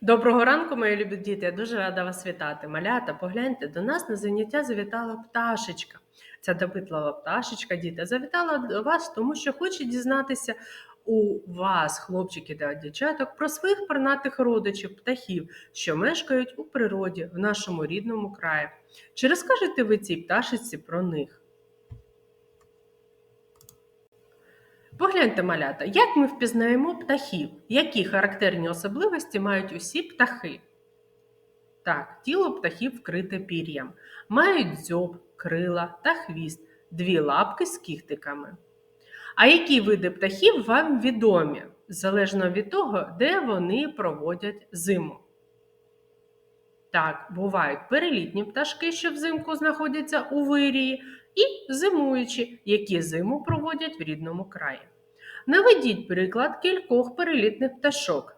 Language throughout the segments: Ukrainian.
Доброго ранку, мої любі діти. Я дуже рада вас вітати. Малята, погляньте, до нас на заняття завітала пташечка. Ця допитлива пташечка, діти, завітала до вас, тому що хоче дізнатися у вас, хлопчики та дівчаток, про своїх пернатих родичів, птахів, що мешкають у природі в нашому рідному краї. Чи розкажете ви цій пташечці про них? Погляньте, малята, як ми впізнаємо птахів, які характерні особливості мають усі птахи. Так, тіло птахів вкрите пір'ям, мають дзьоб, крила та хвіст, дві лапки з кіхтиками. А які види птахів вам відомі, залежно від того, де вони проводять зиму? Так, бувають перелітні пташки, що взимку знаходяться у вирії, і зимуючі, які зиму проводять в рідному краї. Наведіть приклад кількох перелітних пташок.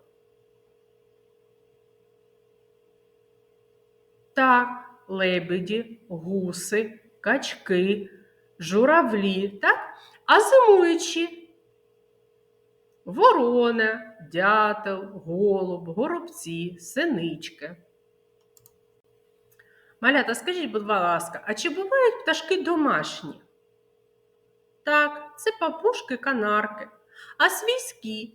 Так, лебеді, гуси, качки, журавлі, так? А зимуючі ворона, дятел, голуб, горобці, синички. Малята, скажіть, будь ласка, а чи бувають пташки домашні? Так, це папушки, канарки, а свійські.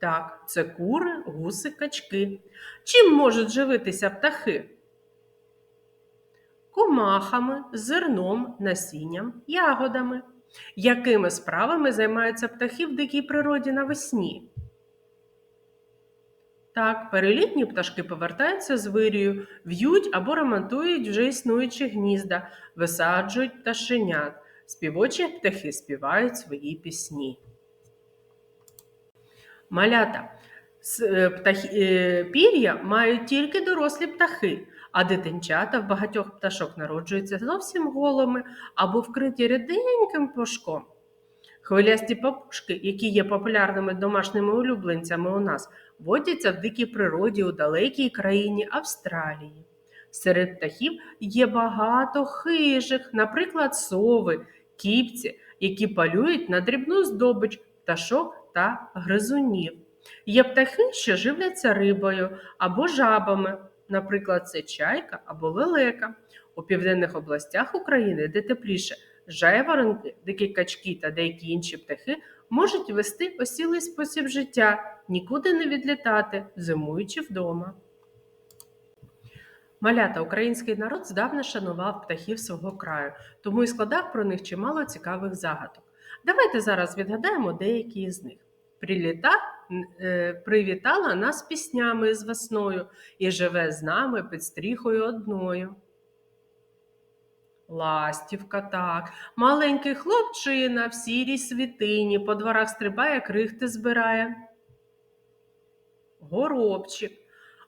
Так, це кури, гуси, качки. Чим можуть живитися птахи? Комахами, зерном, насінням, ягодами. Якими справами займаються птахи в дикій природі навесні? Так, перелітні пташки повертаються з вирію, в'ють або ремонтують вже існуючі гнізда, висаджують пташенят. Співочі птахи співають свої пісні. Малята. Е, е, Пір'я мають тільки дорослі птахи, а дитинчата в багатьох пташок народжуються зовсім голими або вкриті ріденьким пушком. Хвилясті папушки, які є популярними домашніми улюбленцями у нас, водяться в дикій природі у далекій країні Австралії. Серед птахів є багато хижих, наприклад, сови, кіпці, які полюють на дрібну здобич пташок та гризунів. Є птахи, що живляться рибою або жабами, наприклад, це чайка або лелека. У південних областях України, де тепліше, жайворонки, дикі качки та деякі інші птахи можуть вести осілий спосіб життя, нікуди не відлітати, зимуючи вдома. Малята український народ здавна шанував птахів свого краю, тому і складав про них чимало цікавих загадок. Давайте зараз відгадаємо деякі із них. Приліта, е, привітала нас піснями з весною і живе з нами під стріхою одною. Ластівка, так, маленький хлопчина в сірій світині, по дворах стрибає, крихти збирає. Горобчик.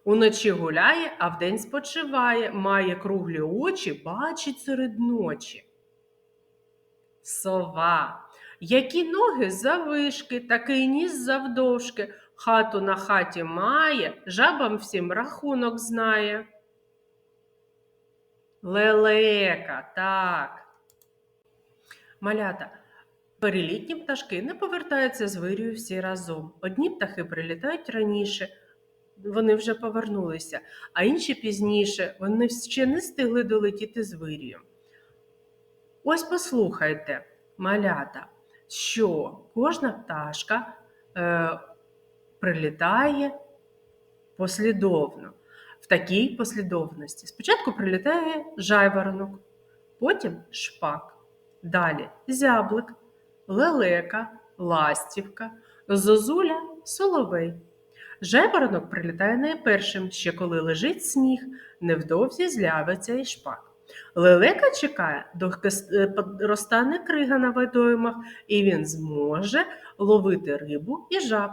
Уночі гуляє, а вдень спочиває, має круглі очі, бачить серед ночі. Сова. Які ноги завишки, такий ніс завдовжки, хату на хаті має, жабам всім рахунок знає. Лелека, так. Малята. Перелітні пташки не повертаються з вирію всі разом. Одні птахи прилітають раніше, вони вже повернулися, а інші пізніше, вони ще не встигли долетіти з вирію. Ось послухайте, малята, що кожна пташка е, прилітає послідовно, в такій послідовності. Спочатку прилітає жайворонок, потім шпак, далі зяблик, лелека, ластівка, зозуля, соловей. Жайворонок прилітає найпершим, ще коли лежить сніг, невдовзі з'явиться і шпак. Лелека чекає, доки е, розтане крига на водоймах, і він зможе ловити рибу і жаб.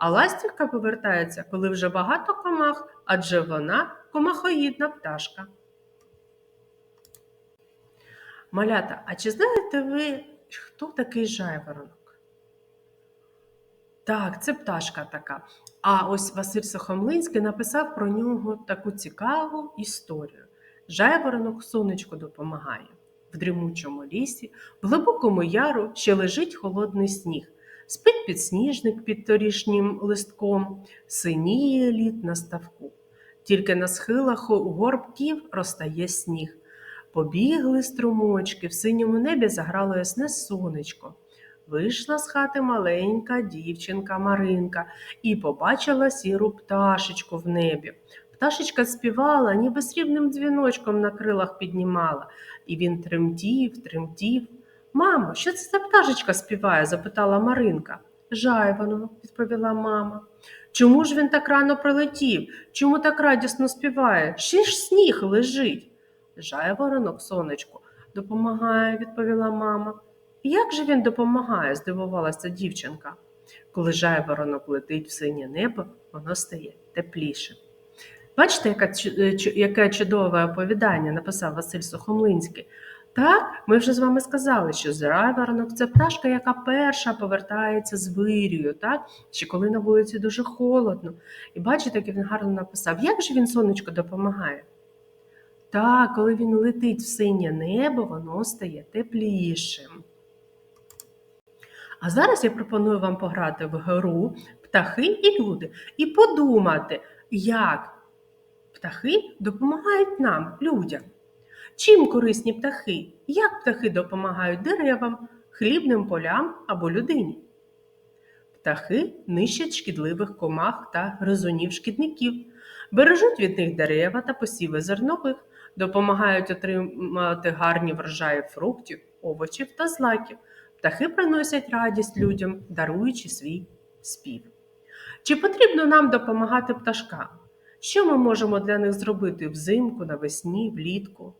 А ластівка повертається, коли вже багато комах, адже вона комахоїдна пташка. Малята, а чи знаєте ви, хто такий жайворонок? Так, це пташка така. А ось Василь Сухомлинський написав про нього таку цікаву історію. Жайворонок сонечку допомагає. В дрімучому лісі, в глибокому яру ще лежить холодний сніг. Спить підсніжник під торішнім листком, синіє лід на ставку. Тільки на схилах горбків розтає сніг. Побігли струмочки, в синьому небі заграло ясне сонечко. Вийшла з хати маленька дівчинка Маринка і побачила сіру пташечку в небі. Пташечка співала, ніби срібним дзвіночком на крилах піднімала, і він тремтів, тремтів. Мамо, що це за пташечка співає? запитала Маринка. Жайвано, відповіла мама. Чому ж він так рано прилетів? Чому так радісно співає? Ще ж сніг лежить. Жайворонок, сонечко, допомагає, відповіла мама. Як же він допомагає? здивувалася дівчинка. Коли жайворонок летить в синє небо, воно стає тепліше. Бачите, е, яке чудове оповідання написав Василь Сухомлинський. Так, ми вже з вами сказали, що жайворонок – це пташка, яка перша повертається з вирію, так? ще коли на вулиці дуже холодно. І бачите, як він гарно написав, як же він сонечко допомагає? Так, коли він летить в синє небо, воно стає теплішим. А зараз я пропоную вам пограти в гру птахи і люди і подумати, як птахи допомагають нам, людям. Чим корисні птахи? Як птахи допомагають деревам, хлібним полям або людині? Птахи нищать шкідливих комах та гризунів шкідників, бережуть від них дерева та посіви зернових, допомагають отримати гарні врожаї фруктів, овочів та злаків. Птахи приносять радість людям, даруючи свій спів. Чи потрібно нам допомагати пташкам? Що ми можемо для них зробити взимку, навесні, влітку?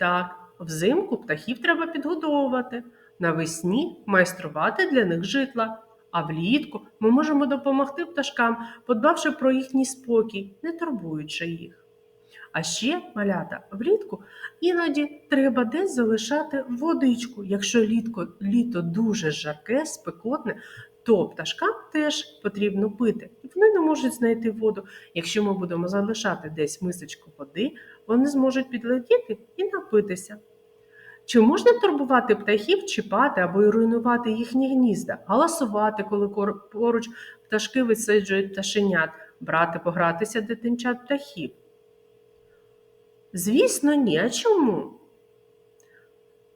Так, взимку птахів треба підгодовувати, навесні майструвати для них житла, а влітку ми можемо допомогти пташкам, подбавши про їхній спокій, не турбуючи їх. А ще, малята, влітку іноді треба десь залишати водичку. Якщо літко, літо дуже жарке, спекотне, то пташкам теж потрібно пити. Вони не можуть знайти воду. Якщо ми будемо залишати десь мисочку води, вони зможуть підлетіти і напитися. Чи можна турбувати птахів, чіпати або руйнувати їхні гнізда, галасувати, коли поруч пташки висаджують пташенят, брати погратися дитинчат птахів? Звісно, ні. А чому?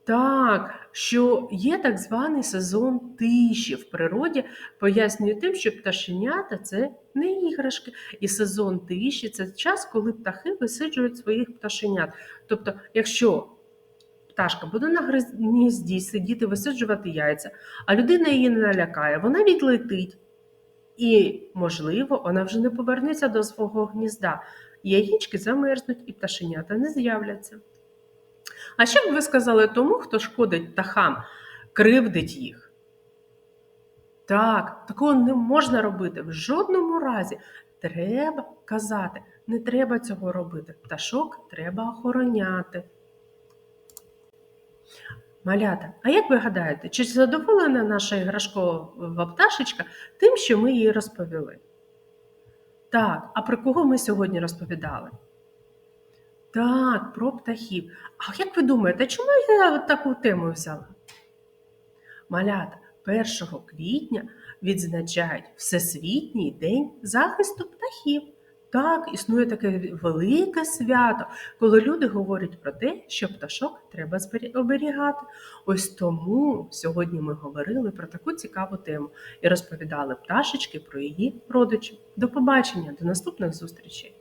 Так, що є так званий сезон тиші в природі, пояснює тим, що пташенята це не іграшки. І сезон тиші це час, коли птахи висиджують своїх пташенят. Тобто, якщо пташка буде на гнізді сидіти, висиджувати яйця, а людина її не налякає, вона відлетить. І, можливо, вона вже не повернеться до свого гнізда. Яєчки замерзнуть і пташенята не з'являться. А що б ви сказали тому, хто шкодить птахам, кривдить їх? Так, такого не можна робити в жодному разі. Треба казати, не треба цього робити. Пташок треба охороняти. Малята, а як ви гадаєте, чи задоволена наша іграшкова пташечка тим, що ми їй розповіли? Так, а про кого ми сьогодні розповідали? Так, про птахів. А як ви думаєте, чому я таку тему взяла? Малята, 1 квітня відзначають Всесвітній день захисту птахів. Так, існує таке велике свято, коли люди говорять про те, що пташок треба оберігати. Ось тому сьогодні ми говорили про таку цікаву тему і розповідали пташечки про її родичів. До побачення, до наступних зустрічей!